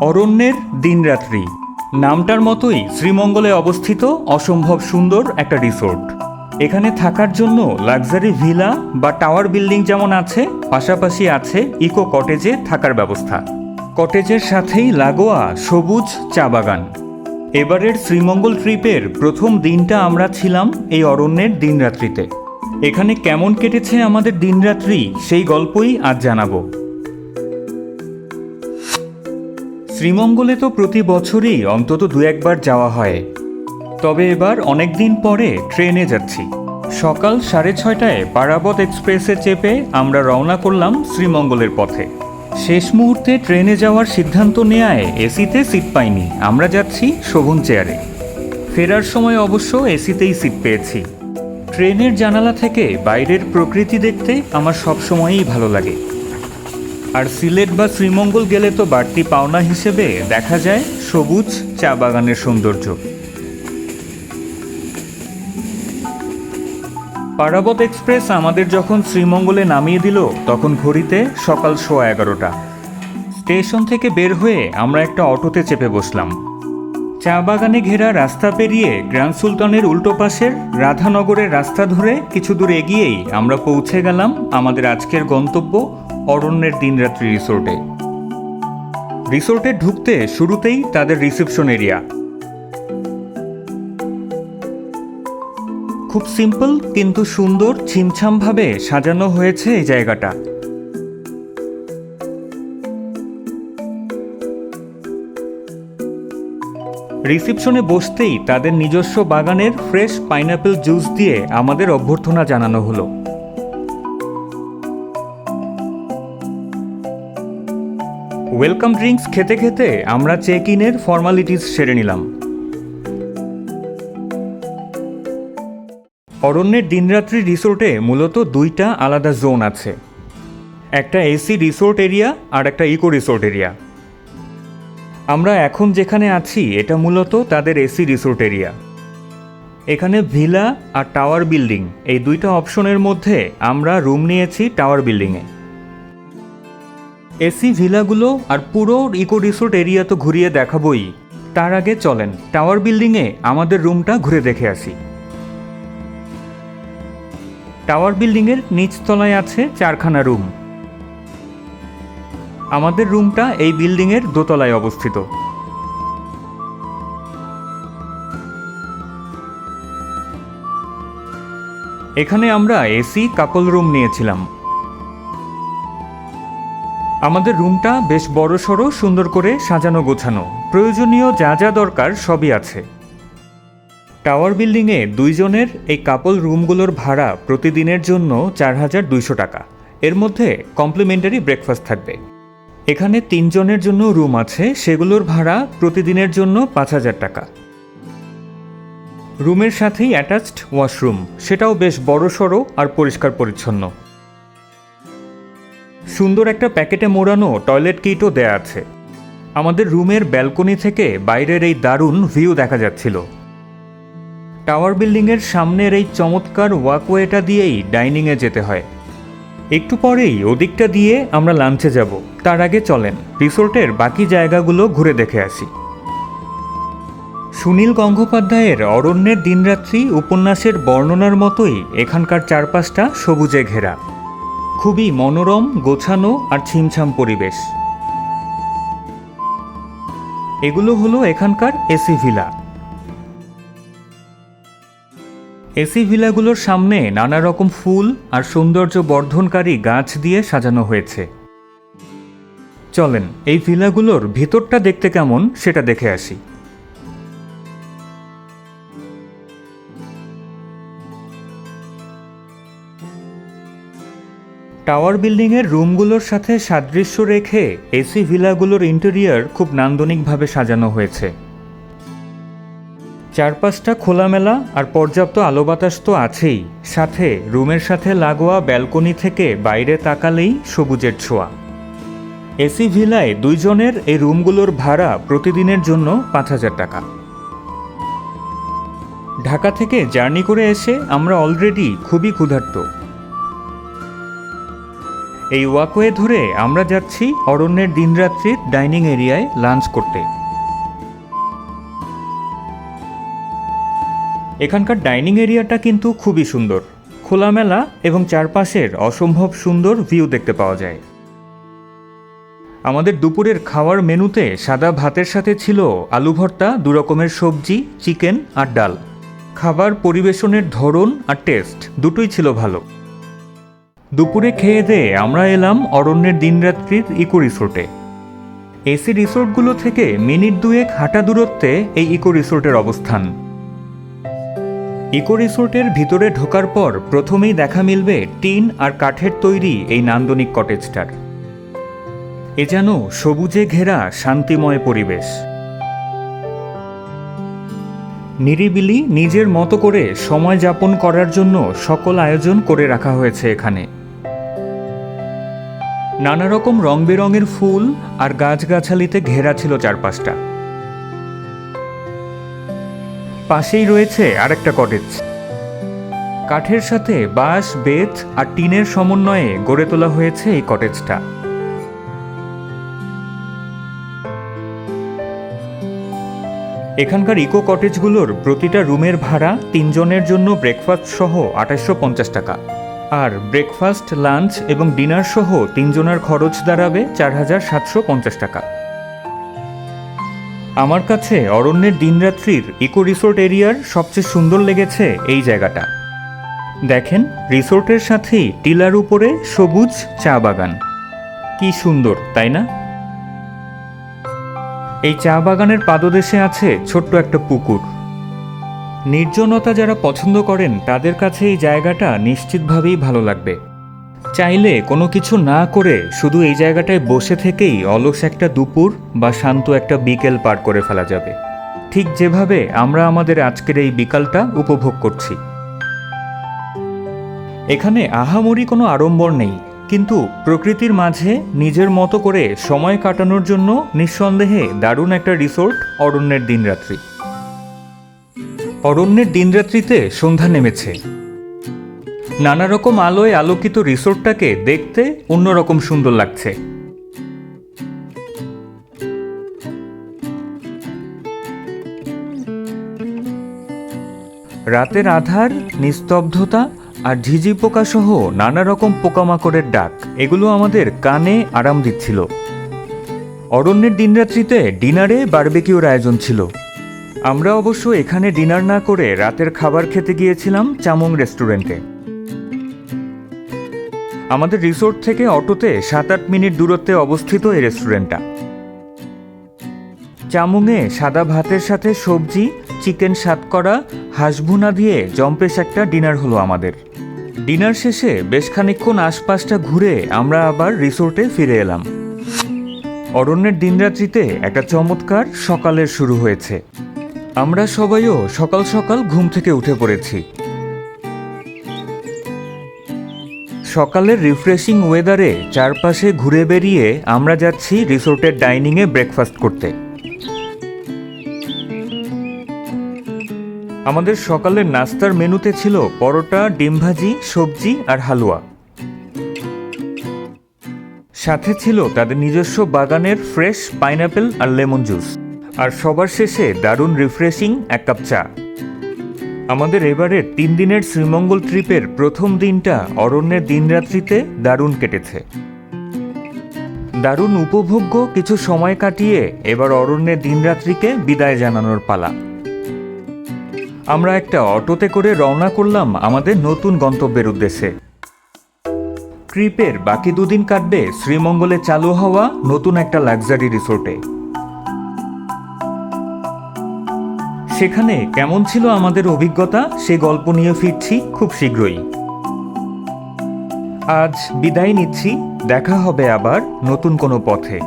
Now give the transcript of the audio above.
অরণ্যের দিনরাত্রি। নামটার মতোই শ্রীমঙ্গলে অবস্থিত অসম্ভব সুন্দর একটা রিসোর্ট। এখানে থাকার জন্য লাক্সারি ভিলা বা টাওয়ার বিল্ডিং যেমন আছে, পাশাপাশি আছে ইকো কটেজে থাকার ব্যবস্থা। কটেজের সাথেই লাগোয়া সবুজ চা বাগান। এবারের শ্রীমঙ্গল ট্রিপের প্রথম দিনটা আমরা ছিলাম এই অরণ্যের দিনরাত্রিতে। এখানে কেমন কেটেছে আমাদের দিনরাত্রি সেই গল্পই আজ জানাব। শ্রীমঙ্গলে তো প্রতি বছরই অন্তত দু একবার যাওয়া হয়। তবে এবার অনেক দিন পরে ট্রেনে যাচ্ছি। সকাল সাড়ে ছয়টায় পারাবত এক্সপ্রেসে চেপে আমরা রওনা করলাম শ্রীমঙ্গলের পথে। শেষ মুহূর্তে ট্রেনে যাওয়ার সিদ্ধান্ত নেয়ায় এসিতে সিট পাইনি। আমরা যাচ্ছি শোভন চেয়ারে। ফেরার সময় অবশ্য এসিতেই সিট পেয়েছি। ট্রেনের জানালা থেকে বাইরের প্রকৃতি দেখতে আমার সবসময়ই ভালো লাগে। আর সিলেট বা শ্রীমঙ্গল গেলে তো বাড়তি পাওনা হিসেবে দেখা যায় সবুজ চা বাগানের সৌন্দর্য। পারাবত এক্সপ্রেস আমাদের যখন শ্রীমঙ্গলে নামিয়ে দিল, তখন ঘড়িতে সকাল সোয়া এগারোটা। স্টেশন থেকে বের হয়ে আমরা একটা অটোতে চেপে বসলাম। চা বাগানে ঘেরা রাস্তা পেরিয়ে গ্র্যান্ড সুলতানের উল্টো পাশের রাধানগরের রাস্তা ধরে কিছু দূর এগিয়েই আমরা পৌঁছে গেলাম আমাদের আজকের গন্তব্য অরণ্যের দিনরাত্রি রিসোর্টে। রিসোর্টে ঢুকতে শুরুতেই তাদের রিসেপশন এরিয়া। খুব সিম্পল, কিন্তু সুন্দর, ছিমছামভাবে সাজানো হয়েছে এই জায়গাটা। রিসেপশনে বসতেই তাদের নিজস্ব বাগানের ফ্রেশ পাইনাপেল জুস দিয়ে আমাদের অভ্যর্থনা জানানো হলো। ওয়েলকাম ড্রিঙ্কস খেতে খেতে আমরা চেক ইনের ফর্মালিটিস সেরে নিলাম। অরণ্যের দিনরাত্রি রিসোর্টে মূলত দুইটা আলাদা জোন আছে। একটা এসি রিসোর্ট এরিয়া আর একটা ইকো রিসোর্ট এরিয়া। আমরা এখন যেখানে আছি, এটা মূলত তাদের এসি রিসোর্ট এরিয়া। এখানে ভিলা আর টাওয়ার বিল্ডিং, এই দুইটা অপশনের মধ্যে আমরা রুম নিয়েছি টাওয়ার বিল্ডিংয়ে। এসি ভিলাগুলো আর পুরো ইকো রিসোর্ট এরিয়া তো ঘুরিয়ে দেখাবই। তার আগে চলেন, টাওয়ার বিল্ডিংয়ে আমাদের রুমটা ঘুরে দেখে আসি। টাওয়ার বিল্ডিংয়ের নিচতলায় আছে চারখানা রুম। আমাদের রুমটা এই বিল্ডিংয়ের দোতলায় অবস্থিত। এখানে আমরা এসি, কাপল রুম নিয়েছিলাম। আমাদের রুমটা বেশ বড় বড়সড় সুন্দর করে সাজানো গোছানো। প্রয়োজনীয় যা যা দরকার সবই আছে। টাওয়ার বিল্ডিংয়ে দুইজনের এই কাপল রুমগুলোর ভাড়া প্রতিদিনের জন্য চার হাজার দুইশো টাকা। এর মধ্যে কমপ্লিমেন্টারি ব্রেকফাস্ট থাকবে। এখানে তিনজনের জন্য রুম আছে, সেগুলোর ভাড়া প্রতিদিনের জন্য পাঁচ হাজার টাকা। রুমের সাথেই অ্যাটাচড ওয়াশরুম, সেটাও বেশ বড়সড় আর পরিষ্কার পরিচ্ছন্ন। সুন্দর একটা প্যাকেটে মোড়ানো টয়লেট কিটও দেয়া আছে। আমাদের রুমের ব্যালকনি থেকে বাইরের এই দারুণ ভিউ দেখা যাচ্ছিল। টাওয়ার বিল্ডিংয়ের সামনের এই চমৎকার ওয়াকওয়েটা দিয়েই ডাইনিংয়ে যেতে হয়। একটু পরেই ওদিকটা দিয়ে আমরা লাঞ্চে যাব। তার আগে চলেন, রিসোর্টের বাকি জায়গাগুলো ঘুরে দেখে আসি। সুনীল গঙ্গোপাধ্যায়ের অরণ্যের দিনরাত্রি উপন্যাসের বর্ণনার মতোই এখানকার চারপাশটা সবুজে ঘেরা। খুবই মনোরম, গোছানো আর ছিমছাম পরিবেশ। এগুলো হলো এখানকার এসি ভিলা এসি ভিলাগুলোর সামনে নানা রকম ফুল আর সৌন্দর্য বর্ধনকারী গাছ দিয়ে সাজানো হয়েছে। চলেন, এই ভিলাগুলোর ভিতরটা দেখতে কেমন সেটা দেখে আসি। টাওয়ার বিল্ডিংয়ের রুমগুলোর সাথে সাদৃশ্য রেখে এসি ভিলাগুলোর ইন্টেরিয়ার খুব নান্দনিকভাবে সাজানো হয়েছে। চারপাশটা খোলামেলা আর পর্যাপ্ত আলো বাতাস তো আছেই। সাথে রুমের সাথে লাগোয়া ব্যালকনি থেকে বাইরে তাকালেই সবুজের ছোঁয়া। এসি ভিলায় দুইজনের এই রুমগুলোর ভাড়া প্রতিদিনের জন্য পাঁচ হাজার টাকা। ঢাকা থেকে জার্নি করে এসে আমরা অলরেডি খুবই ক্ষুধার্ত। এই ওয়াকওয়ে ধরে আমরা যাচ্ছি অরণ্যের দিনরাত্রির ডাইনিং এরিয়ায় লাঞ্চ করতে। এখানকার ডাইনিং এরিয়াটা কিন্তু খুবই সুন্দর। খোলামেলা এবং চারপাশের অসম্ভব সুন্দর ভিউ দেখতে পাওয়া যায়। আমাদের দুপুরের খাওয়ার মেনুতে সাদা ভাতের সাথে ছিল আলু ভর্তা, দু রকমের সবজি, চিকেন আর ডাল। খাবার পরিবেশনের ধরন আর টেস্ট দুটোই ছিল ভালো। দুপুরে খেয়ে দিয়ে আমরা এলাম অরণ্যের দিনরাত্রির ইকো রিসোর্টে। এসি রিসোর্টগুলো থেকে মিনিট দুয়েক হাঁটা দূরত্বে এই ইকো রিসোর্টের অবস্থান। ইকো রিসোর্টের ভিতরে ঢোকার পর প্রথমেই দেখা মিলবে টিন আর কাঠের তৈরি এই নান্দনিক কটেজটার। এ যেন সবুজে ঘেরা শান্তিময় পরিবেশ। নিরিবিলি নিজের মতো করে সময় যাপন করার জন্য সকল আয়োজন করে রাখা হয়েছে এখানে। নানা রকম রং বেরঙের ফুল আর গাছগাছালিতে ঘেরা ছিল চারপাশটা। পাশেই রয়েছে আরেকটা কটেজ। কাঠের সাথে বাঁশ, বেত আর টিনের সমন্বয়ে গড়ে তোলা হয়েছে এই কটেজটা। এখানকার ইকো কটেজগুলোর প্রতিটা রুমের ভাড়া তিনজনের জন্য ব্রেকফাস্ট সহ আঠাশশো টাকা। আর ব্রেকফাস্ট লাঞ্চ এবং ডিনার সহ তিনজনের খরচ দাঁড়াবে চার হাজার সাতশো পঞ্চাশ টাকা। আমার কাছে অরণ্যের দিনরাত্রির ইকো রিসোর্ট এরিয়ার সবচেয়ে সুন্দর লেগেছে এই জায়গাটা। দেখেন, রিসোর্টের সাথেই টিলার উপরে সবুজ চা বাগান। কি সুন্দর, তাই না? এই চা বাগানের পাদদেশে আছে ছোট্ট একটা পুকুর। নির্জনতা যারা পছন্দ করেন, তাদের কাছে এই জায়গাটা নিশ্চিতভাবেই ভালো লাগবে। চাইলে কোনো কিছু না করে শুধু এই জায়গাটায় বসে থেকেই অলস একটা দুপুর বা শান্ত একটা বিকেল পার করে ফেলা যাবে। ঠিক যেভাবে আমরা আমাদের আজকের এই বিকালটা উপভোগ করছি। এখানে আহামরি কোনো আড়ম্বর নেই, কিন্তু প্রকৃতির মাঝে নিজের মতো করে সময় কাটানোর জন্য নিঃসন্দেহে দারুণ একটা রিসোর্ট অরণ্যের দিনরাত্রি। অরণ্যের দিনরাত্রিতে সন্ধ্যা নেমেছে। নানা রকম আলোয় আলোকিত রিসোর্টটাকে দেখতে অন্যরকম সুন্দর লাগছে। রাতের আধার, নিস্তব্ধতা আর ঝিঝি পোকা সহ নানা রকম পোকামাকড়ের ডাক, এগুলো আমাদের কানে আরাম দিচ্ছিল। অরণ্যের দিনরাত্রিতে ডিনারে বারবেকিউর আয়োজন ছিল। আমরা অবশ্য এখানে ডিনার না করে রাতের খাবার খেতে গিয়েছিলাম চামং রেস্টুরেন্টে। আমাদের রিসোর্ট থেকে অটোতে সাত আট মিনিট দূরত্বে অবস্থিত এই রেস্টুরেন্টটা। চামুংয়ে সাদা ভাতের সাথে সবজি, চিকেন সাতকরা, হাঁসভুনা দিয়ে জম্পেশ একটা ডিনার হলো আমাদের। ডিনার শেষে বেশ খানিকক্ষণ আশপাশটা ঘুরে আমরা আবার রিসোর্টে ফিরে এলাম। অরণ্যের দিনরাত্রিতে একটা চমৎকার সকালের শুরু হয়েছে। আমরা সবাইও সকাল সকাল ঘুম থেকে উঠে পড়েছি। সকালের রিফ্রেশিং ওয়েদারে চারপাশে ঘুরে বেরিয়ে আমরা যাচ্ছি রিসোর্টের ডাইনিংয়ে ব্রেকফাস্ট করতে। আমাদের সকালের নাস্তার মেনুতে ছিল পরোটা, ডিম ভাজি, সবজি আর হালুয়া। সাথে ছিল তাদের নিজস্ব বাগানের ফ্রেশ পাইনাপেল আর লেমন জুস আর সবার শেষে দারুণ রিফ্রেশিং এক কাপ চা। আমাদের এবারের তিন দিনের শ্রীমঙ্গল ট্রিপের প্রথম দিনটা অরণ্যের দিনরাত্রিতে দারুণ কেটেছে। দারুণ উপভোগ্য কিছু সময় কাটিয়ে এবার অরণ্যের দিনরাত্রিকে বিদায় জানানোর পালা। আমরা একটা অটোতে করে রওনা করলাম আমাদের নতুন গন্তব্যের উদ্দেশ্যে। ট্রিপের বাকি দুদিন কাটবে শ্রীমঙ্গলে চালু হওয়া নতুন একটা লাক্সারি রিসোর্টে সেখানে কেমন ছিল আমাদের অভিজ্ঞতা, সে গল্প নিয়ে ফিরছি খুব শীঘ্রই। আজ বিদায় নিচ্ছি, দেখা হবে আবার নতুন কোনো পথে।